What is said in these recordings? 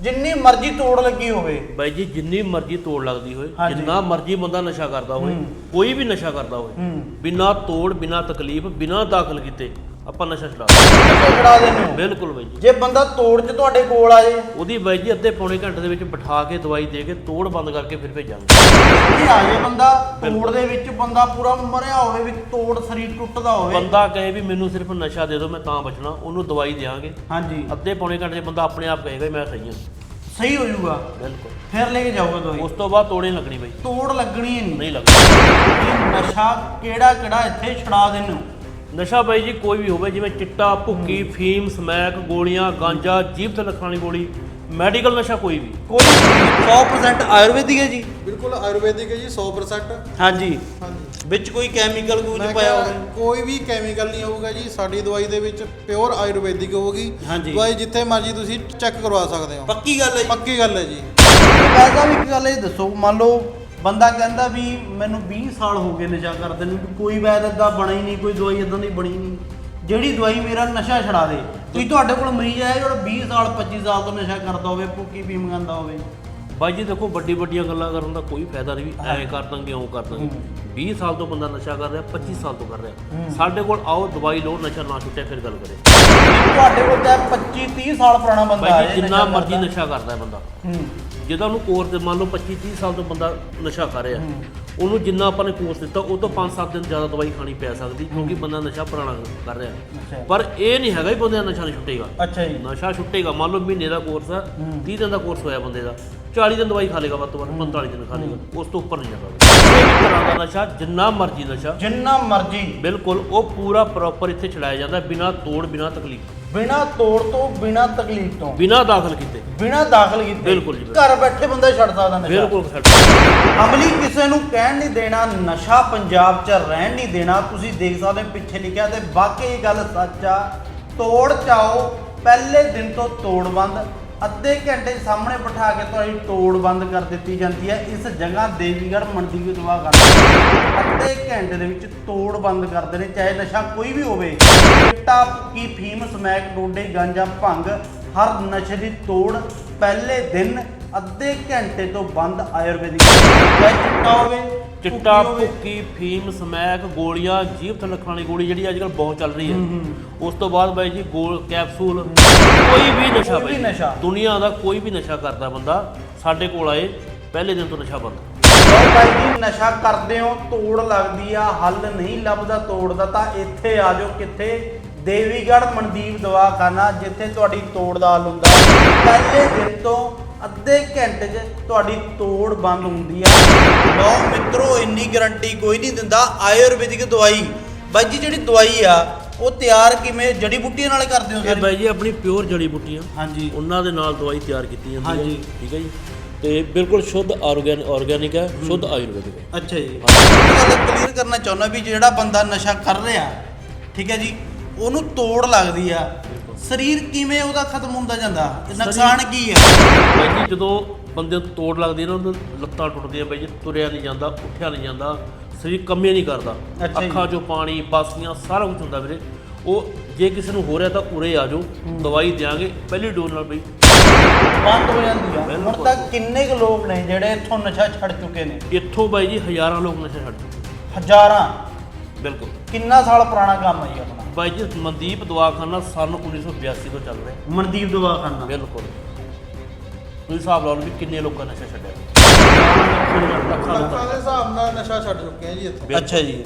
ਜਿੰਨੀ ਮਰਜ਼ੀ ਤੋੜ ਲੱਗੀ ਹੋਵੇ ਬਾਈ ਜੀ ਜਿੰਨੀ ਮਰਜ਼ੀ ਤੋੜ ਲੱਗਦੀ ਹੋਏ ਹਾਂਜੀ। ਜਿੰਨਾ ਮਰਜ਼ੀ ਬੰਦਾ ਨਸ਼ਾ ਕਰਦਾ ਹੋਵੇ ਹੂੰ। ਕੋਈ ਵੀ ਨਸ਼ਾ ਕਰਦਾ ਹੋਵੇ ਹੂੰ ਬਿਨਾ ਤੋੜ ਬਿਨਾ ਤਕਲੀਫ ਬਿਨਾ ਦਾਖਲ ਕੀਤੇ ਆਪਾਂ ਨਸ਼ਾ ਛਡਾ ਦਿੰਦੇ ਹੋ। ਬਿਲਕੁਲ ਬਾਈ ਜੀ। ਜੇ ਬੰਦਾ ਤੋੜ 'ਚ ਤੁਹਾਡੇ ਕੋਲ ਆ ਜੇ। ਉਹਦੀ ਬਾਈ ਜੀ ਅੱਧੇ ਪੌਣੇ ਘੰਟੇ ਦੇ ਵਿੱਚ ਬਿਠਾ ਕੇ ਦਵਾਈ ਦੇ ਕੇ ਤੋੜ ਬੰਦ ਕਰਕੇ ਫਿਰ ਭੇਜਾਂਗੇ। ਇੱਥੇ ਆ ਜੇ ਬੰਦਾ ਤੋੜ ਦੇ ਵਿੱਚ ਬੰਦਾ ਪੂਰਾ ਮਰਿਆ ਹੋਵੇ ਵੀ ਤੋੜ ਸਰੀਰ ਟੁੱਟਦਾ ਹੋਵੇ। ਬੰਦਾ ਕਹੇ ਵੀ ਮੈਨੂੰ ਸਿਰਫ ਨਸ਼ਾ ਦੇ ਦਿਓ ਮੈਂ ਤਾਂ ਬਚਣਾ ਉਹਨੂੰ ਦਵਾਈ ਦੇਵਾਂਗੇ ਹਾਂਜੀ। ਅੱਧੇ ਪੌਣੇ ਘੰਟੇ 'ਚ ਬੰਦਾ ਆਪਣੇ ਆਪ ਕਹੇਗਾ ਵੀ ਮੈਂ ਸਹੀ ਹਾਂ। ਸਹੀ ਹੋ ਜਾਊਗਾ। ਬਿਲਕੁਲ। ਫਿਰ ਲੈ ਕੇ ਜਾਊਗਾ ਦਵਾਈ। ਉਸ ਤੋਂ ਬਾਅਦ ਤੋੜੇ ਲੱਗਣੀ ਬਾਈ। ਤੋੜ ਲੱਗਣੀ ਹੀ ਨਹੀਂ। ਨਹੀਂ ਲੱਗਣੀ। ਇਹ ਨਸ਼ਾ ਕਿਹੜਾ ਕਿਹੜਾ ਇੱਥੇ ਛਡਾ ਦਿੰਦੇ ਹੋ। ਨਸ਼ਾ ਬਾਈ ਜੀ ਕੋਈ ਵੀ ਹੋਵੇ ਜਿਵੇਂ ਚਿੱਟਾ ਭੁੱਕੀ ਫੀਮ ਸਮੈਕ ਗੋਲੀਆਂ ਗਾਂਜਾ ਜੀਭ ਤੇ ਲੱਖਾਂ ਵਾਲੀ ਗੋਲੀ ਮੈਡੀਕਲ ਨਸ਼ਾ ਕੋਈ ਵੀ। ਕੋਈ 100% ਆਯੁਰਵੈਦਿਕ ਹੈ ਜੀ। ਬਿਲਕੁਲ ਆਯੁਰਵੈਦਿਕ ਹੈ ਜੀ 100% ਹਾਂਜੀ। ਹਾਂਜੀ। ਵਿੱਚ ਕੋਈ ਕੈਮੀਕਲ ਕੁਝ ਮੈਂ ਪਾਇਆ ਕਿਹਾ ਹੋਵੇ। ਕੋਈ ਵੀ ਕੈਮੀਕਲ ਨਹੀਂ ਹੋਊਗਾ ਜੀ ਸਾਡੀ ਦਵਾਈ ਦੇ ਵਿੱਚ ਪਿਓਰ ਆਯੁਰਵੈਦਿਕ ਹੋਊਗੀ। ਹਾਂਜੀ। ਦਵਾਈ ਜਿੱਥੇ ਮਰਜ਼ੀ ਤੁਸੀਂ ਚੈੱਕ ਕਰਵਾ ਸਕਦੇ ਹੋ। ਪੱਕੀ ਗੱਲ ਹੈ ਜੀ। ਪੱਕੀ ਗੱਲ ਹੈ ਜੀ। ਵੈਸਾ ਵੀ ਇੱਕ ਗੱਲ ਇਹ ਦੱਸੋ ਮੰਨ ਲਓ ਬੰਦਾ ਕਹਿੰਦਾ ਵੀ ਮੈਨੂੰ 20 ਸਾਲ ਹੋ ਗਏ ਨਸ਼ਾ ਕਰਦੇ ਨੂੰ, ਵੀ ਕੋਈ ਵੈਦ ਏਦਾਂ ਬਣਾ ਹੀ ਨਹੀਂ, ਕੋਈ ਦਵਾਈ ਇਦਾਂ ਦੀ ਬਣੀ ਨਹੀਂ। ਜਿਹੜੀ ਦਵਾਈ ਮੇਰਾ ਨਸ਼ਾ ਛਡਾ ਦੇ, ਤੁਸੀਂ ਤੁਹਾਡੇ ਕੋਲ ਮਰੀਜ਼ ਆਇਆ ਜਿਹੜਾ 20 ਸਾਲ 25 ਸਾਲ ਤੋਂ ਨਸ਼ਾ ਕਰਦਾ ਹੋਵੇ ਭੁੱਕੀ ਪੀਮ ਖਾਂਦਾ ਹੋਵੇ। ਬਾਈ ਜੀ ਦੇਖੋ ਵੱਡੀ ਵੱਡੀਆਂ ਗੱਲਾਂ ਕਰਨ ਦਾ ਕੋਈ ਫਾਇਦਾ ਨਹੀਂ ਵੀ ਐਂ ਕਰ ਦਾਂਗੇ ਉਹ ਕਰ ਦਾਂਗੇ। 20 ਸਾਲ ਤੋਂ ਬੰਦਾ ਨਸ਼ਾ ਕਰ ਰਿਹਾ 25 ਸਾਲ ਤੋਂ ਕਰ ਰਿਹਾ। ਸਾਡੇ ਕੋਲ ਆਓ ਦਵਾਈ ਲਓ ਨਸ਼ਾ ਨਾ ਛੁੱਟੇ ਫਿਰ ਗੱਲ ਕਰੇ ਤੁਹਾਡੇ ਕੋਲ ਤਾਂ 25 30 ਸਾਲ ਪੁਰਾਣਾ ਬੰਦਾ ਜੀ ਜਿੰਨਾ ਮਰਜ਼ੀ। ਨਸ਼ਾ ਕਰਦਾ ਹੈ ਬੰਦਾ। ਹੂੰ। ਜਿਹਦਾ ਉਹਨੂੰ ਕੋਰਸ ਦੇ ਮੰਨ ਲਓ 25 30 ਸਾਲ ਤੋਂ ਬੰਦਾ ਨਸ਼ਾ ਕਰ ਰਿਹਾ। ਉਹਨੂੰ ਜਿੰਨਾ ਆਪਾਂ ਨੇ ਕੋਰਸ ਦਿੱਤਾ ਉਹ ਤੋਂ 5-7 ਦਿਨ ਜ਼ਿਆਦਾ ਦਵਾਈ ਖਾਣੀ ਪੈ ਸਕਦੀ ਕਿਉਂਕਿ ਬੰਦਾ ਨਸ਼ਾ ਪੁਰਾਣਾ ਕਰ ਰਿਹਾ। ਪਰ ਇਹ ਨਹੀਂ ਹੈਗਾ ਵੀ ਬੰਦੇ ਦਾ ਨਸ਼ਾ ਨਹੀਂ ਛੁੱਟੇਗਾ। ਅੱਛਾ ਜੀ। ਨਸ਼ਾ ਛੁੱਟੇਗਾ। ਮੰਨ ਲਓ ਮਹੀਨੇ ਦਾ ਕੋਰਸ ਆ 30 ਦਿਨ ਦਾ ਕੋਰਸ ਹੋਇਆ ਬੰਦੇ ਦਾ। 40 ਦਿਨ ਦਵਾਈ ਖਾ ਲੇਗਾ ਵੱਧ ਤੋਂ ਵੱਧ 45 ਦਿਨ ਖਾ ਲੇਗਾ। ਉਸ ਤੋਂ ਉੱਪਰ ਨਹੀਂ ਜਾਂਦਾ ਕਿਸੇ ਵੀ ਤਰ੍ਹਾਂ ਦਾ ਨਸ਼ਾ ਜਿੰਨਾ ਮਰਜ਼ੀ ਨਸ਼ਾ। ਜਿੰਨਾ ਮਰਜ਼ੀ। ਬਿਲਕੁਲ ਉਹ ਪੂਰਾ ਪ੍ਰੋਪਰ ਇੱਥੇ ਛਡਾਇਆ ਜਾਂਦਾ ਬਿਨਾ ਤੋੜ ਬਿਨਾ ਤਕਲੀਫ। ਬਿਨਾ ਤੋੜ ਤੋਂ ਬਿਨਾ ਤਕਲੀਫ ਤੋਂ। ਬਿਨਾ ਦਾਖਲ ਕੀਤੇ। ਬਿਨਾ ਦਾਖਲ ਕੀਤੇ। ਬਿਲਕੁਲ ਜੀ, ਬਿਲਕੁਲ। ਘਰ ਬੈਠੇ ਬੰਦਾ ਛੱਡ ਸਕਦਾ ਨਸ਼ਾ। ਬਿਲਕੁਲ ਛੱਡ ਅਮਲੀ ਕਿਸੇ ਨੂੰ ਕਹਿਣ ਨਹੀਂ ਦੇਣਾ ਨਸ਼ਾ ਪੰਜਾਬ 'ਚ ਰਹਿਣ ਨਹੀਂ ਦੇਣਾ। ਤੁਸੀਂ ਦੇਖ ਸਕਦੇ ਹੋ ਪਿੱਛੇ ਲਿਖਿਆ ਤੇ ਵਾਕਈ ਇਹ ਗੱਲ ਸੱਚ ਆ। ਤੋੜ ਚਾਓ ਪਹਿਲੇ ਦਿਨ ਤੋਂ ਤੋੜ ਬੰਦ। ਅੱਧੇ ਘੰਟੇ ਸਾਹਮਣੇ ਬਿਠਾ ਕੇ ਤੁਹਾਡੀ ਤੋੜ ਬੰਦ ਕਰ ਦਿੱਤੀ ਜਾਂਦੀ ਹੈ। ਇਸ ਜਗ੍ਹਾ ਦੇਵੀਗੜ੍ਹ ਮੰਡੀ ਦੀ ਦਵਾ ਕਰਦੇ ਅੱਧੇ ਘੰਟੇ ਦੇ ਵਿੱਚ ਤੋੜ ਬੰਦ ਕਰਦੇ ਨੇ, ਚਾਹੇ ਨਸ਼ਾ ਕੋਈ ਵੀ ਹੋਵੇ। ਚਿੱਟਾ ਕੀ ਫੀਮ, ਸਮੈਕ, ਡੋਡੇ, ਗਾਂਜਾ, ਭੰਗ, ਹਰ ਨਸ਼ੇ ਦੀ ਤੋੜ ਪਹਿਲੇ ਦਿਨ ਅੱਧੇ ਘੰਟੇ ਤੋਂ ਬੰਦ ਆਯੁਰਵੈਦਿਕ। ਚਾਹੇ ਚਿੱਟਾ ਹੋਵੇ ਚਿੱਟਾ ਭੁੱਕੀ ਫੀਮ ਸਮੈਕ ਗੋਲੀਆਂ ਜੀਭ ਤੇ ਲੱਖਾਂ ਵਾਲੀ ਗੋਲੀ ਜਿਹੜੀ ਅੱਜ ਕੱਲ ਬਹੁਤ ਚੱਲ ਰਹੀ ਹੈ। ਉਸ ਤੋਂ ਬਾਅਦ ਬਾਈ ਜੀ ਗੋਲ ਕੈਪਸੂਲ ਕੋਈ ਵੀ ਨਸ਼ਾ ਕੋਈ ਵੀ ਬਾਈ ਨਸ਼ਾ। ਦੁਨੀਆ ਦਾ ਕੋਈ ਵੀ ਨਸ਼ਾ ਕਰਦਾ ਬੰਦਾ ਸਾਡੇ ਕੋਲ ਆਏ ਪਹਿਲੇ ਦਿਨ ਤੋਂ ਨਸ਼ਾ ਬੰਦ। ਲਓ ਬਾਈ ਜੀ ਨਸ਼ਾ ਕਰਦੇ ਹੋ ਤੋੜ ਲੱਗਦੀ ਆ ਹੱਲ ਨਹੀਂ ਲੱਭਦਾ ਤੋੜ ਦਾ ਤਾਂ ਇੱਥੇ ਆ ਜਾਓ ਕਿੱਥੇ? ਦੇਵੀਗੜ੍ਹ ਮਨਦੀਪ ਦਵਾਖਾਨਾ ਜਿੱਥੇ ਤੁਹਾਡੀ ਤੋੜ ਦਾ ਹੱਲ ਹੁੰਦਾ। ਪਹਿਲੇ ਦਿਨ ਤੋਂ ਅੱਧੇ ਘੰਟੇ 'ਚ ਤੁਹਾਡੀ ਤੋੜ ਬੰਦ ਹੁੰਦੀ ਆ। ਲਓ ਮਿੱਤਰੋ ਇੰਨੀ ਗਾਰੰਟੀ ਕੋਈ ਨਹੀਂ ਦਿੰਦਾ। ਆਯੁਰਵੈਦਿਕ ਦਵਾਈ। ਬਾਈ ਜੀ ਜਿਹੜੀ ਦਵਾਈ ਆ ਉਹ ਤਿਆਰ ਕਿਵੇਂ? ਜੜੀ ਬੂਟੀਆਂ ਨਾਲ ਕਰਦੇ ਹੋ ਇਹ ਸਾਰੀ ਬਾਈ ਜੀ ਆਪਣੀ ਪਿਓਰ ਜੜੀ ਬੂਟੀਆਂ। ਹਾਂਜੀ। ਉਹਨਾਂ ਦੇ ਨਾਲ ਦਵਾਈ ਤਿਆਰ ਕੀਤੀ ਜਾਂਦੀ ਹੈ ਹਾਂਜੀ। ਠੀਕ ਹੈ ਜੀ। ਤੇ ਬਿਲਕੁਲ ਸ਼ੁੱਧ ਆਰਗੈਨ ਆਰਗੈਨਿਕ ਹੈ। ਸ਼ੁੱਧ ਆਯੁਰਵੈਦਿਕ ਹੈ ਅੱਛਾ ਜੀ। ਇਹ ਗੱਲ ਕਲੀਅਰ ਕਰਨਾ ਚਾਹੁੰਦਾ ਵੀ ਜਿਹੜਾ ਬੰਦਾ ਨਸ਼ਾ ਕਰ ਰਿਹਾ ਠੀਕ ਹੈ ਜੀ ਉਹਨੂੰ ਤੋੜ ਲੱਗਦੀ ਆ। ਸਰੀਰ ਕਿਵੇਂ ਉਹਦਾ ਖਤਮ ਹੁੰਦਾ ਜਾਂਦਾ? ਤੇ ਨੁਕਸਾਨ ਕੀ ਆ ਬਾਈ ਜੀ ਜਦੋਂ ਬੰਦੇ ਨੂੰ ਤੋੜ ਲੱਗਦੀ ਹੈ ਨਾ ਉਹਨੂੰ ਲੱਤਾਂ ਟੁੱਟਦੀਆਂ ਬਾਈ ਜੀ ਤੁਰਿਆ ਨਹੀਂ ਜਾਂਦਾ ਉੱਠਿਆ ਨਹੀਂ ਜਾਂਦਾ ਸਰੀਰ ਕੰਮੇ ਨਹੀਂ ਕਰਦਾ। ਅੱਛਾ ਜੀ। ਅੱਖਾਂ 'ਚੋਂ ਪਾਣੀ ਬਾਸੀਆਂ ਸਾਰਾ ਕੁਝ ਹੁੰਦਾ ਵੀਰੇ। ਉਹ ਜੇ ਕਿਸੇ ਨੂੰ ਹੋ ਰਿਹਾ ਤਾਂ ਉਰੇ ਆ ਜਾਓ ਦਵਾਈ ਦਿਆਂਗੇ ਪਹਿਲੀ ਡੋਜ਼ ਨਾਲ ਬਈ। ਬੰਦ ਹੋ ਜਾਂਦੀ ਆ। ਹੁਣ। ਤੱਕ ਕਿੰਨੇ ਕੁ ਲੋਕ ਨੇ ਜਿਹੜੇ ਇੱਥੋਂ ਨਸ਼ਾ ਛੱਡ ਚੁੱਕੇ ਨੇ? ਇੱਥੋਂ ਬਾਈ ਜੀ ਹਜ਼ਾਰਾਂ ਲੋਕ ਨਸ਼ਾ ਛੱਡ ਚੁੱਕੇ ਹਜ਼ਾਰਾਂ? ਬਿਲਕੁਲ। ਕਿੰਨਾ ਸਾਲ ਪੁਰਾਣਾ ਕੰਮ ਹੈ ਜੀ ਆਪਣਾ? ਬਾਈ ਜੀ ਮਨਦੀਪ ਦਵਾਖਾਨਾ ਸਨ 1982 ਤੋਂ ਚੱਲ ਰਿਹਾ। ਮਨਦੀਪ ਦਵਾਖਾਨਾ। ਬਿਲਕੁਲ। ਤੁਸੀਂ ਹਿਸਾਬ ਲਾ ਲਓ ਵੀ ਕਿੰਨੇ ਲੋਕਾਂ ਨੇ ਨਸ਼ਾ ਛੱਡਿਆ। ਲੱਖਾਂ ਲੱਖਾਂ ਲੋਕਾਂ ਦੇ ਹਿਸਾਬ ਨਾਲ ਨਸ਼ਾ ਛੱਡ ਚੁੱਕੇ ਆ ਜੀ ਇੱਥੋਂ। ਅੱਛਾ ਜੀ।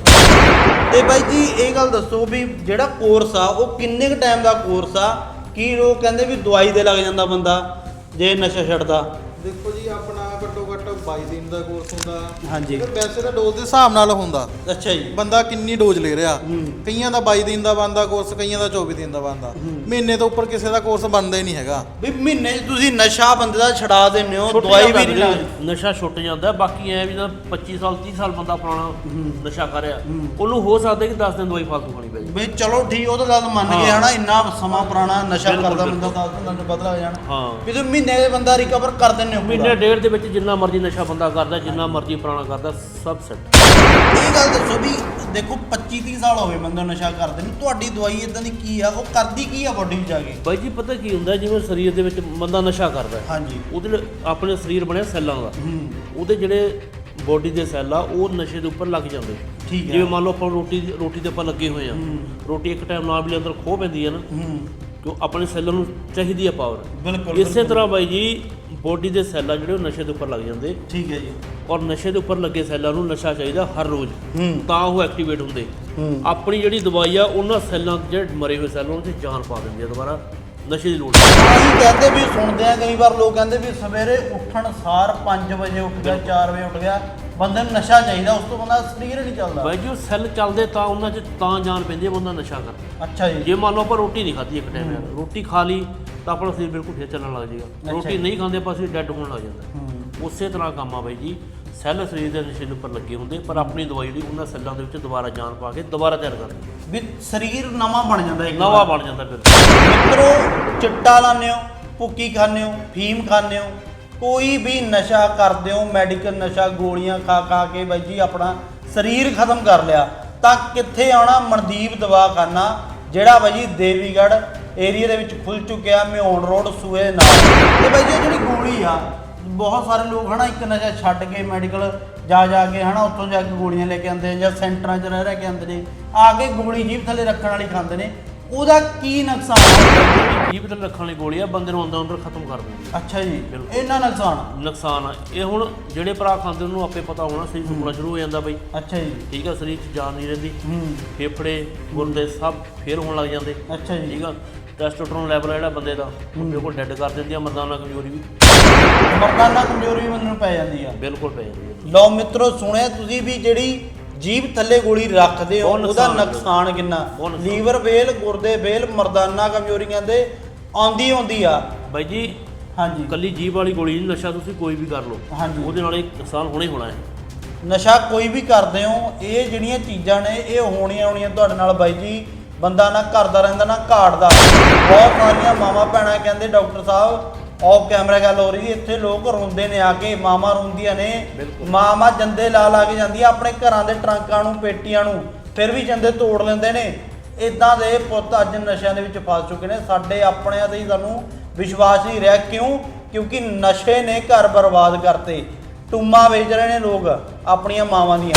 ਤੇ ਬਾਈ ਜੀ ਇਹ ਗੱਲ ਦੱਸੋ ਵੀ ਜਿਹੜਾ ਕੋਰਸ ਆ ਉਹ ਕਿੰਨੇ ਕੁ ਟਾਈਮ ਦਾ ਕੋਰਸ ਆ? ਕੀ ਲੋਕ ਕਹਿੰਦੇ ਵੀ ਦਵਾਈ ਦੇ ਲੱਗ ਜਾਂਦਾ ਬੰਦਾ ਜੇ ਨਸ਼ਾ ਛੱਡਦਾ। ਦੇਖੋ ਜੀ ਆਪਣਾ ਘੱਟੋ ਘੱਟ 22 ਦਿਨ ਦਾ ਕੋਰਸ ਹੁੰਦਾ। ਹਾਂਜੀ। ਤੇ ਵੈਸੇ ਤਾਂ ਡੋਜ਼ ਦੇ ਹਿਸਾਬ ਨਾਲ ਹੁੰਦਾ। ਅੱਛਾ ਜੀ। ਬੰਦਾ ਕਿੰਨੀ ਡੋਜ਼ ਲੈ ਰਿਹਾ। ਕਈਆਂ ਦਾ 22 ਦਿਨ ਦਾ ਬੰਦਾ ਕੋਰਸ ਕਈਆਂ ਦਾ 24 ਦਿਨ ਦਾ ਬੰਦਾ ਮਹੀਨੇ ਤੋਂ ਉੱਪਰ ਕਿਸੇ ਦਾ ਕੋਰਸ ਬਣਦਾ ਹੀ ਨਹੀਂ ਹੈਗਾ। ਵੀ ਮਹੀਨੇ 'ਚ ਤੁਸੀਂ ਨਸ਼ਾ ਬੰਦੇ ਦਾ ਛਡਾ ਦਿੰਦੇ ਹੋ ਛੁੱਟ ਦਵਾਈ ਵੀ ਜਾਂਦਾ ਨਹੀਂ ਵੀਰੇ, ਨਸ਼ਾ ਛੁੱਟ ਜਾਂਦਾ। ਬਾਕੀ ਐ ਵੀ ਨਾ 25 ਸਾਲ 30 ਸਾਲ ਬੰਦਾ ਪੁਰਾਣਾ ਨਸ਼ਾ ਕਰ ਰਿਹਾ। ਉਹਨੂੰ ਹੋ ਸਕਦਾ ਕਿ 10 ਦਿਨ ਦਵਾਈ ਫਾਲਤੂ ਖਾਣੀ ਪੈ ਜਾਵੇ ਵੀ ਚਲੋ ਠੀਕ ਉਹ ਤਾਂ ਗੱਲ ਮੰਨ ਹਾਂ। ਗਏ ਹਨਾ ਇੰਨਾ ਸਮਾਂ ਪੁਰਾਣਾ ਨਸ਼ਾ ਬਿਲਕੁਲ, ਕਰਦਾ ਬੰਦਾ ਬਿਲਕੁਲ। 10 ਦਿਨਾਂ ਬਦਲਾ ਹੋ ਜਾਣਾ। ਹਾਂ। ਵੀ ਤੁਸੀਂ ਮਹੀਨੇ ਦੇ ਬੰਦਾ ਰਿਕਵਰ ਕਰ ਦਿੰਦੇ ਹੋ ਪੂਰਾ। ਮਹੀਨੇ ਡੇਢ ਦੇ ਵਿੱਚ ਜਿੰਨਾ ਮਰਜ਼ੀ ਨਸ਼ਾ ਬੰਦਾ ਕਰਦਾ ਜਿੰਨਾ ਮਰਜ਼ੀ ਪੁਰਾਣਾ ਕਰਦਾ ਸਭ ਸੈੱਟ ਇਹ ਗੱਲ ਦੱਸੋ ਵੀ ਦੇਖੋ 25 30 ਸਾਲ ਹੋ ਗਏ ਬੰਦੇ ਨੂੰ ਨਸ਼ਾ ਕਰਦੇ ਨੂੰ। ਤੁਹਾਡੀ ਦਵਾਈ ਇਦਾਂ ਦੀ ਕੀ ਆ? ਉਹ ਕਰਦੀ ਕੀ ਆ ਬੋਡੀ ਵਿੱਚ ਜਾ ਕੇ? ਬਾਈ ਜੀ ਪਤਾ ਕੀ ਹੁੰਦਾ ਜਿਵੇਂ ਸਰੀਰ ਦੇ ਵਿੱਚ ਬੰਦਾ ਨਸ਼ਾ ਕਰਦਾ ਹੈ, ਹਾਂਜੀ। ਉਹਦੇ ਲਈ ਆਪਣੇ ਸਰੀਰ ਬਣਿਆ ਸੈੱਲਾਂ ਦਾ। ਹੂੰ। ਉਹਦੇ ਜਿਹੜੇ ਬੋਡੀ ਦੇ ਸੈੱਲ ਆ ਉਹ ਨਸ਼ੇ ਦੇ ਉੱਪਰ ਲੱਗ ਜਾਂਦੇ। ਠੀਕ ਹੈ ਜਿਵੇਂ ਮੰਨ ਲਓ ਆਪਾਂ ਰੋਟੀ ਰੋਟੀ ਤੇ ਆਪਾਂ ਲੱਗੇ ਹੋਏ ਆ। ਹੂੰ। ਰੋਟੀ ਇੱਕ ਟਾਈਮ ਨਾਲ ਵੀ ਅੰਦਰ ਖੋ ਪੈਂਦੀ ਹੈ ਨਾ। ਹੂੰ। ਕਿਉਂ ਆਪਣੇ ਸੈੱਲਾਂ ਨੂੰ ਚਾਹੀਦੀ ਹੈ ਪਾਵਰ ਬਿਲਕੁਲ ਇਸੇ। ਤਰ੍ਹਾਂ ਬਾਈ ਜੀ ਬੋਡੀ ਦੇ ਸੈੱਲ ਜਿਹੜੇ ਉਹ ਨਸ਼ੇ ਦੇ ਉੱਪਰ ਲੱਗ ਜਾਂਦੇ। ਠੀਕ ਹੈ ਜੀ। ਔਰ ਨਸ਼ੇ ਦੇ ਉੱਪਰ ਲੱਗੇ ਸੈੱਲਾਂ ਨੂੰ ਨਸ਼ਾ ਚਾਹੀਦਾ ਹਰ ਰੋਜ਼। ਤਾਂ ਉਹ ਐਕਟੀਵੇਟ ਹੁੰਦੇ। ਆਪਣੀ ਜਿਹੜੀ ਦਵਾਈ ਆ ਉਹਨਾਂ ਸੈੱਲਾਂ ਜਿਹੜੇ ਮਰੇ ਹੋਏ ਸੈੱਲ 'ਚ ਜਾਨ ਪਾ ਦਿੰਦੀ ਆ ਦੁਬਾਰਾ। ਨਸ਼ੇ ਦੀ ਲੋੜ। ਅਸੀਂ ਕਹਿੰਦੇ ਵੀ ਸੁਣਦੇ ਆ ਕਈ ਵਾਰ ਲੋਕ ਕਹਿੰਦੇ ਵੀ ਸਵੇਰੇ ਉੱਠਣ ਸਾਰ 5 ਵਜੇ ਉੱਠ ਗਿਆ 4 ਵਜੇ ਉੱਠ ਗਿਆ ਬੰਦੇ ਨੂੰ ਨਸ਼ਾ ਚਾਹੀਦਾ ਉਸ ਤੋਂ ਬੰਦਾ ਸਰੀਰ ਨਹੀਂ ਚੱਲਦਾ। ਬਾਈ ਜੀ ਉਹ ਸੈੱਲ ਚੱਲਦੇ ਤਾਂ ਉਹਨਾਂ 'ਚ ਤਾਂ ਜਾਨ ਪੈਂਦੀ ਹੈ ਬੰਦਾ ਨਸ਼ਾ ਕਰਦਾ ਅੱਛਾ ਜੀ। ਜੇ ਮੰਨ ਲਓ ਆਪਾਂ ਰੋਟੀ ਨਹੀਂ ਖਾਧੀ ਇੱਕ ਟਾਈਮ ਰੋਟੀ ਖਾ ਲਈ ਤਾਂ ਆਪਣਾ ਸਰੀਰ ਬਿਲਕੁਲ ਫੇਰ ਚੱਲਣ ਲੱਗ ਜਾਏਗਾ। ਰੋਟੀ। ਨਹੀਂ ਖਾਂਦੇ ਆਪਾਂ ਅਸੀਂ ਡੈੱਡ ਹੋਣ ਲੱਗ ਜਾਂਦਾ ਉਸੇ ਤਰ੍ਹਾਂ ਕੰਮ ਆ ਬਾਈ ਜੀ। ਸੈੱਲ ਸਰੀਰ ਦੇ ਨਸ਼ੇ ਉੱਪਰ ਲੱਗੇ ਹੁੰਦੇ ਪਰ ਆਪਣੀ ਦਵਾਈ ਜਿਹੜੀ ਉਹਨਾਂ ਸੈੱਲਾਂ ਦੇ ਵਿੱਚ ਦੁਬਾਰਾ ਜਾਨ ਪਾ ਕੇ ਦੁਬਾਰਾ ਤਿਆਰ ਕਰਦੇ ਵੀ ਸਰੀਰ ਨਵਾਂ ਬਣ ਜਾਂਦਾ ਇੱਕ ਨਵਾਂ। ਬਣ ਜਾਂਦਾ ਫਿਰ। ਮਿੱਤਰੋ ਚਿੱਟਾ ਲਾਉਂਦੇ ਹੋ ਭੁੱਕੀ ਖਾਂਦੇ ਹੋ ਫੀਮ ਖਾਂਦੇ ਹੋ ਕੋਈ ਵੀ ਨਸ਼ਾ ਕਰਦੇ ਹੋ ਮੈਡੀਕਲ ਨਸ਼ਾ ਗੋਲੀਆਂ ਖਾ ਖਾ ਕੇ ਬਾਈ ਜੀ ਆਪਣਾ ਸਰੀਰ ਖਤਮ ਕਰ ਲਿਆ ਤਾਂ ਕਿੱਥੇ ਆਉਣਾ? ਮਨਦੀਪ ਦਵਾਖਾਨਾ ਜਿਹੜਾ ਬਾਈ ਜੀ ਦੇਵੀਗੜ੍ਹ ਏਰੀਆ ਦੇ ਵਿੱਚ ਖੁੱਲ ਚੁੱਕਿਆ ਮਿਉਣ ਰੋਡ, ਸੂਏ ਨਾਲ। ਤੇ ਬਾਈ ਜੀ, ਇਹ ਜਿਹੜੀ ਗੋਲੀ ਆ, ਬਹੁਤ ਸਾਰੇ ਲੋਕ ਹਨਾ, ਇੱਕ ਨਸ਼ਾ ਛੱਡ ਕੇ ਮੈਡੀਕਲ ਜਾ ਜਾ ਕੇ ਹਨਾ, ਉੱਥੋਂ ਜਾ ਕੇ ਗੋਲੀਆਂ ਲੈ ਕੇ ਆਉਂਦੇ ਨੇ ਜਾਂ ਸੈਂਟਰਾਂ 'ਚ ਰਹਿ ਰਹਿ ਕੇ ਆਉਂਦੇ ਨੇ। ਆ ਕੇ ਗੋਲੀ ਜੀਭ ਥੱਲੇ ਰੱਖਣ ਵਾਲੀ ਖਾਂਦੇ ਨੇ। ਉਹਦਾ ਕੀ ਨੁਕਸਾਨ ਹੈ? ਤੇ ਰੱਖਣ ਵਾਲੀ ਗੋਲੀ ਆ? ਬੰਦੇ ਨੂੰ ਅੰਦਰ ਅੰਦਰ ਖਤਮ ਕਰ ਦਿੰਦੀ ਅੱਛਾ ਜੀ ਬਿਲਕੁਲ। ਇਹਨਾਂ ਨੁਕਸਾਨ? ਆ। ਨੁਕਸਾਨ ਆ। ਇਹ ਹੁਣ ਜਿਹੜੇ ਭਰਾ ਖਾਂਦੇ ਉਹਨੂੰ ਆਪੇ ਪਤਾ ਹੋਣਾ ਸਰੀਰ ਸੁੱਕਣਾ ਸ਼ੁਰੂ ਹੋ ਜਾਂਦਾ ਬਈ। ਅੱਛਾ ਜੀ। ਠੀਕ ਆ ਸਰੀਰ 'ਚ ਜਾਨ ਨਹੀਂ ਰਹਿੰਦੀ। ਹੂੰ। ਫੇਫੜੇ ਗੁਰਦੇ ਸਭ ਫੇਰ ਹੋਣ ਲੱਗ ਜਾਂਦੇ। ਅੱਛਾ ਜੀ। ਠੀਕ ਆ ਟੈਸਟੋਸਟਰੋਨ ਲੈਵਲ ਜਿਹੜਾ ਬੰਦੇ ਦਾ ਉਹ ਬਿਲਕੁਲ ਡੈਡ ਕਰ ਦਿੰਦੀ ਆ ਮਰਦਾਨਾ ਕਮਜ਼ੋਰੀ ਵੀ। ਮਰਦਾਨਾ ਕਮਜ਼ੋਰੀ ਵੀ ਬੰਦੇ ਨੂੰ ਪੈ ਜਾਂਦੀ ਆ। ਬਿਲਕੁਲ ਪੈ ਜਾਂਦੀ ਹੈ ਲਓ ਮਿੱਤਰੋ ਸੁਣਿਆ ਤੁਸੀਂ ਵੀ ਜਿਹੜੀ ਜੀਭ ਥੱਲੇ ਗੋਲੀ ਰੱਖਦੇ ਹੋ ਬਹੁਤ ਉਹਦਾ ਨੁਕਸਾਨ ਕਿੰਨਾ? ਬਹੁਤ ਨੁਕਸਾਨ। ਲੀਵਰ ਵੇਲ ਗੁਰਦੇ ਵੇਲ ਮਰਦਾਨਾ ਕਮਜ਼ੋਰੀ ਕਹਿੰਦੇ ਆਉਂਦੀ ਆਉਂਦੀ ਆ। ਬਾਈ ਜੀ ਹਾਂਜੀ। ਕੱਲੀ ਜੀਭ ਵਾਲੀ ਗੋਲੀ ਨਹੀਂ ਨਸ਼ਾ ਤੁਸੀਂ ਕੋਈ ਵੀ ਕਰ ਲਓ। ਹਾਂਜੀ। ਉਹਦੇ ਨਾਲ ਇੱਕ ਨੁਕਸਾਨ ਹੋਣਾ ਹੀ ਹੋਣਾ ਹੈ। ਨਸ਼ਾ ਕੋਈ ਵੀ ਕਰਦੇ ਹੋ ਇਹ ਜਿਹੜੀਆਂ ਚੀਜ਼ਾਂ ਨੇ ਇਹ ਹੋਣੀਆਂ ਹੋਣੀਆਂ ਤੁਹਾਡੇ ਨਾਲ ਬਾਈ ਜੀ। ਬੰਦਾ ਨਾ ਘਰ ਦਾ ਰਹਿੰਦਾ ਨਾ ਘਾਟ ਦਾ ਬਹੁਤ ਸਾਰੀਆਂ ਮਾਵਾਂ ਭੈਣਾਂ ਕਹਿੰਦੇ ਡਾਕਟਰ ਸਾਹਿਬ ਆਫ ਕੈਮਰਾ ਗੱਲ ਹੋ ਰਹੀ ਇੱਥੇ ਲੋਕ ਰੋਂਦੇ ਨੇ ਆ ਕੇ ਮਾਮਾ ਰੋਂਦੀਆਂ ਨੇ। ਬਿਲਕੁਲ। ਮਾਮਾ ਜੰਦੇ ਲਾ ਲਾ ਕੇ ਜਾਂਦੀ ਆ ਆਪਣੇ ਘਰਾਂ ਦੇ ਟਰੰਕਾਂ ਨੂੰ ਪੇਟੀਆਂ ਨੂੰ ਫਿਰ ਵੀ ਜੰਦੇ ਤੋੜ ਲੈਂਦੇ ਨੇ। ਇਦਾਂ ਦੇ ਪੁੱਤ ਅੱਜ ਨਸ਼ਿਆਂ ਦੇ ਵਿੱਚ ਫਸ ਚੁੱਕੇ ਨੇ। ਸਾਡੇ ਆਪਣਿਆਂ ਤੇ ਹੀ ਸਾਨੂੰ ਵਿਸ਼ਵਾਸ ਨਹੀਂ ਰਿਹਾ। ਕਿਉਂ? ਕਿਉਂਕਿ ਨਸ਼ੇ ਨੇ ਘਰ ਬਰਬਾਦ ਕਰਤੇ। ਟੁੰਮਾ ਵੇਚ ਰਹੇ ਨੇ ਲੋਕ ਆਪਣੀਆਂ ਮਾਵਾਂ ਦੀਆਂ।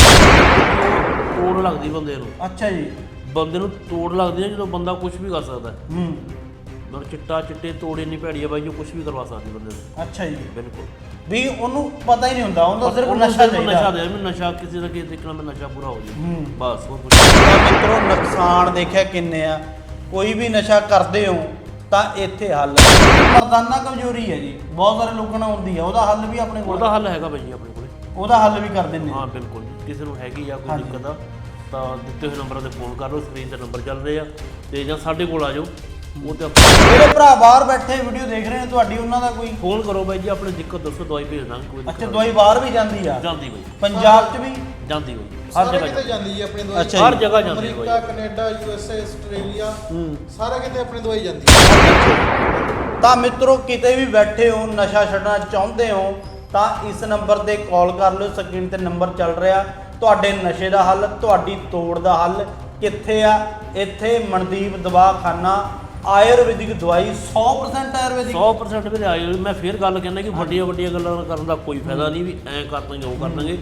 ਤੋੜ ਲੱਗਦੀ ਬੰਦੇ ਨੂੰ। ਅੱਛਾ ਜੀ। ਬੰਦੇ ਨੂੰ ਤੋੜ ਲੱਗਦੀ ਹੈ ਜਦੋਂ ਬੰਦਾ ਕੁਝ ਵੀ ਕਰ ਸਕਦਾ ਹੈ। ਹੂੰ। ਮਤਲਬ ਚਿੱਟਾ ਚਿੱਟੇ ਤੋੜੇ ਨਹੀਂ ਭੈੜੀ ਆ ਬਾਈ ਜੋ ਕੁਝ ਵੀ ਕਰਵਾ ਸਕਦੀ ਬੰਦੇ ਨੂੰ। ਅੱਛਾ ਜੀ। ਬਿਲਕੁਲ। ਵੀ ਉਹਨੂੰ ਪਤਾ ਹੀ ਨਹੀਂ ਹੁੰਦਾ ਉਹਨੂੰ ਸਿਰਫ ਉਹਨੂੰ ਨਸ਼ਾ ਸਿਰਫ ਨਸ਼ਾ ਚਾਹੀਦਾ। ਦੇ ਮੈਂ ਨਸ਼ਾ ਕਿਸੇ ਦਾ ਕੀ ਦੇਖਣਾ ਮੈਂ ਨਸ਼ਾ ਪੂਰਾ ਹੋ ਹੂੰ। ਬਸ ਹੋਰ ਕੁਝ ਮਿੱਤਰੋ ਨੁਕਸਾਨ ਦੇਖਿਆ ਕਿੰਨੇ ਆ। ਕੋਈ ਵੀ ਨਸ਼ਾ ਕਰਦੇ ਹੋ ਤਾਂ ਇੱਥੇ ਹੱਲ ਹੈ। ਮਰਦਾਨਾ ਕਮਜ਼ੋਰੀ ਹੈ ਜੀ। ਬਹੁਤ ਸਾਰੇ ਲੋਕਾਂ ਨੂੰ ਹੁੰਦੀ ਹੈ ਉਹਦਾ ਹੱਲ ਵੀ ਆਪਣੇ ਕੋਲ ਉਹਦਾ ਹੱਲ ਹੈਗਾ ਬਾਈ ਜੀ ਆਪਣੇ ਕੋਲੇ। ਉਹਦਾ ਹੱਲ ਵੀ ਕਰ ਦਿੰਦੇ ਹਾਂ ਬਿਲਕੁਲ ਕਿਸੇ ਨੂੰ ਹੈਗੀ ਆ ਕੋਈ ਹਾਂਜੀ। ਦਿੱਕਤ ਆ ਤਾਂ ਦਿੱਤੇ ਹੋਏ ਨੰਬਰਾਂ ਤੇ ਫੋਨ ਕਰ ਲਓ ਸਕਰੀਨ ਤੇ ਨੰਬਰ ਚੱਲ ਰਹੇ ਆ। ਤੇ ਜਾਂ ਸਾਡੇ ਕੋਲ ਆ ਜਾਓ। ਉਹ ਤੇ ਆਪਾਂ ਜਿਹੜੇ ਭਰਾ ਬਾਹਰ ਬੈਠੇ ਵੀਡੀਓ ਦੇਖ ਰਹੇ ਨੇ ਤੁਹਾਡੀ ਉਹਨਾਂ ਦਾ ਕੋਈ ਫੋਨ ਕਰੋ ਬਾਈ ਜੀ ਆਪਣੀ ਦਿੱਕਤ ਦੱਸੋ ਦਵਾਈ ਭੇਜ ਦਾਂਗੇ ਕੋਈ ਅੱਛਾ ਦਿੱਕਤ ਦਵਾਈ ਬਾਹਰ ਵੀ ਜਾਂਦੀ ਆ? ਨਹੀਂ। ਜਾਂਦੀ ਬਾਈ। ਪੰਜਾਬ 'ਚ ਵੀ? ਜਾਂਦੀ ਬਾਈ। ਹਰ ਸਾਰੇ ਜਗ੍ਹਾ ਕਿਤੇ ਜਾਂਦੀ ਜਾਂਦੀ ਹੈ ਆਪਣੀ ਦਵਾਈ। ਅੱਛਾ ਜੀ। ਹਰ ਜਗ੍ਹਾ ਜਾਂਦੀ ਅਮਰੀਕਾ ਬਾਈ ਕੈਨੇਡਾ ਯੂਐਸਏ ਆਸਟ੍ਰੇਲੀਆ ਹੂੰ। ਸਾਰੇ ਕਿਤੇ ਆਪਣੀ ਦਵਾਈ ਜਾਂਦੀ। ਹੈ ਤਾਂ ਮਿੱਤਰੋ ਕਿਤੇ ਵੀ ਬੈਠੇ ਹੋ ਨਸ਼ਾ ਛੱਡਣਾ ਚਾਹੁੰਦੇ ਹੋ ਤਾਂ ਇਸ ਨੰਬਰ ਤੇ ਕਾਲ ਕਰ ਲਓ। ਸਕਰੀਨ ਤੇ ਨੰਬਰ ਚੱਲ ਰਿਹਾ। ਤੁਹਾਡੇ ਨਸ਼ੇ ਦਾ ਹੱਲ ਤੁਹਾਡੀ ਤੋੜ ਦਾ ਹੱਲ ਕਿੱਥੇ ਆ? ਇੱਥੇ ਮਨਦੀਪ ਦਵਾਖਾਨਾ ਆਯੁਰਵੈਦਿਕ ਦਵਾਈ 100% ਆਯੁਰਵੈਦਿਕ। 100% ਵੀਰੇ ਹੋਏ। ਮੈਂ ਫੇਰ ਗੱਲ ਕਹਿੰਦਾ ਕਿ ਵੱਡੀਆਂ ਵੱਡੀਆਂ ਗੱਲਾਂ ਕਰਨ ਦਾ ਕੋਈ ਫਾਇਦਾ ਨਹੀਂ ਵੀ ਐਂ ਕਰ ਦਾਂਗੇ ਉਹ ਕਰ ਦਾਂਗੇ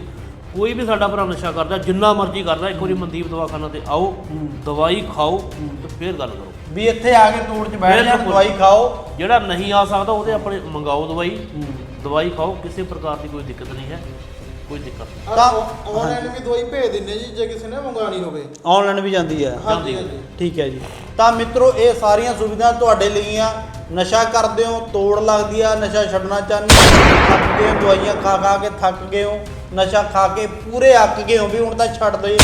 ਕੋਈ ਵੀ ਸਾਡਾ ਭਰਾ ਨਸ਼ਾ ਕਰਦਾ ਜਿੰਨਾ ਮਰਜ਼ੀ ਕਰਦਾ ਇੱਕ ਵਾਰੀ ਮਨਦੀਪ ਦਵਾਖਾਨਾ ਤੇ ਆਓ ਦਵਾਈ ਖਾਓ ਤੇ ਫੇਰ ਗੱਲ ਕਰੋ। ਵੀ ਇੱਥੇ ਆ ਕੇ ਤੋੜ 'ਚ ਬੈਠ ਜਾ। ਦਵਾਈ ਖਾਓ। ਜਿਹੜਾ ਨਹੀਂ ਆ ਸਕਦਾ ਉਹਦੇ ਆਪਣੇ ਮੰਗਾਓ ਦਵਾਈ। ਦਵਾਈ ਖਾਓ ਕਿਸੇ ਪ੍ਰਕਾਰ ਦੀ ਕੋਈ ਦਿੱਕਤ ਨਹੀਂ ਹੈ। ਕੋਈ ਦਿੱਕਤ ਨਹੀਂ। ਤਾਂ- ਆਨਲਾਈਨ ਵੀ ਦਵਾਈ ਭੇਜ ਦਿੰਨੇ ਜੀ ਜੇ ਕਿਸੇ ਨੇ ਮੰਗਾਣੀ ਹੋਵੇ। ਆਨਲਾਈਨ ਵੀ ਜਾਂਦੀ ਹੈ। ਹਾਂਜੀ ਹਾਂਜੀ। ਠੀਕ ਹੈ ਜੀ। ਤਾਂ ਮਿੱਤਰੋ ਇਹ ਸਾਰੀਆਂ ਸੁਵਿਧਾ ਤੁਹਾਡੇ ਲਈ ਆ। ਨਸ਼ਾ ਕਰਦੇ ਹੋ ਤੋੜ ਲੱਗਦੀ ਆ ਨਸ਼ਾ ਛੱਡਣਾ ਚਾਹੁੰਦੇ ਹੋ ਥੱਕ ਗਏ ਹੋ ਦਵਾਈਆਂ ਖਾ ਖਾ ਕੇ ਥੱਕ ਗਏ ਹੋ ਨਸ਼ਾ ਖਾ ਕੇ ਪੂਰੇ ਅੱਕ ਗਏ ਹੋ ਵੀ ਹੁਣ ਤਾਂ ਛੱਡ ਦੇ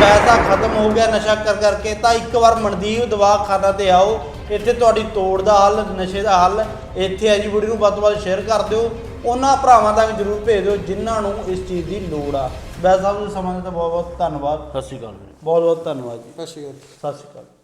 ਪੈਸਾ ਖਤਮ ਹੋ ਗਿਆ ਨਸ਼ਾ ਕਰ ਕਰਕੇ ਤਾਂ ਇੱਕ ਵਾਰ ਮਨਦੀਪ ਦਵਾਖਾਨਾ ਤੇ ਆਓ। ਇੱਥੇ ਤੁਹਾਡੀ ਤੋੜ ਦਾ ਹੱਲ ਨਸ਼ੇ ਦਾ ਹੱਲ ਇੱਥੇ ਹੈ ਜੀ ਵੀਡੀਓ ਨੂੰ ਵੱਧ ਤੋਂ ਵੱਧ ਸ਼ੇਅਰ ਕਰ ਦਿਓ। ਉਹਨਾਂ ਭਰਾਵਾਂ ਤੱਕ ਜਰੂਰ ਭੇਜ ਦਿਓ ਜਿਨ੍ਹਾਂ ਨੂੰ ਇਸ ਚੀਜ਼ ਦੀ ਲੋੜ ਆ। ਵੈਸੇ ਸਾਹਿਬ ਦੇ ਸਮਾਂ ਦਾ ਬਹੁਤ ਬਹੁਤ ਧੰਨਵਾਦ। ਸਤਿ ਸ਼੍ਰੀ ਅਕਾਲ ਵੀਰੇ। ਬਹੁਤ ਬਹੁਤ ਧੰਨਵਾਦ ਜੀ। ਸਤਿ ਸ਼੍ਰੀ ਅਕਾਲ। ਸਤਿ ਸ਼੍ਰੀ ਅਕਾਲ।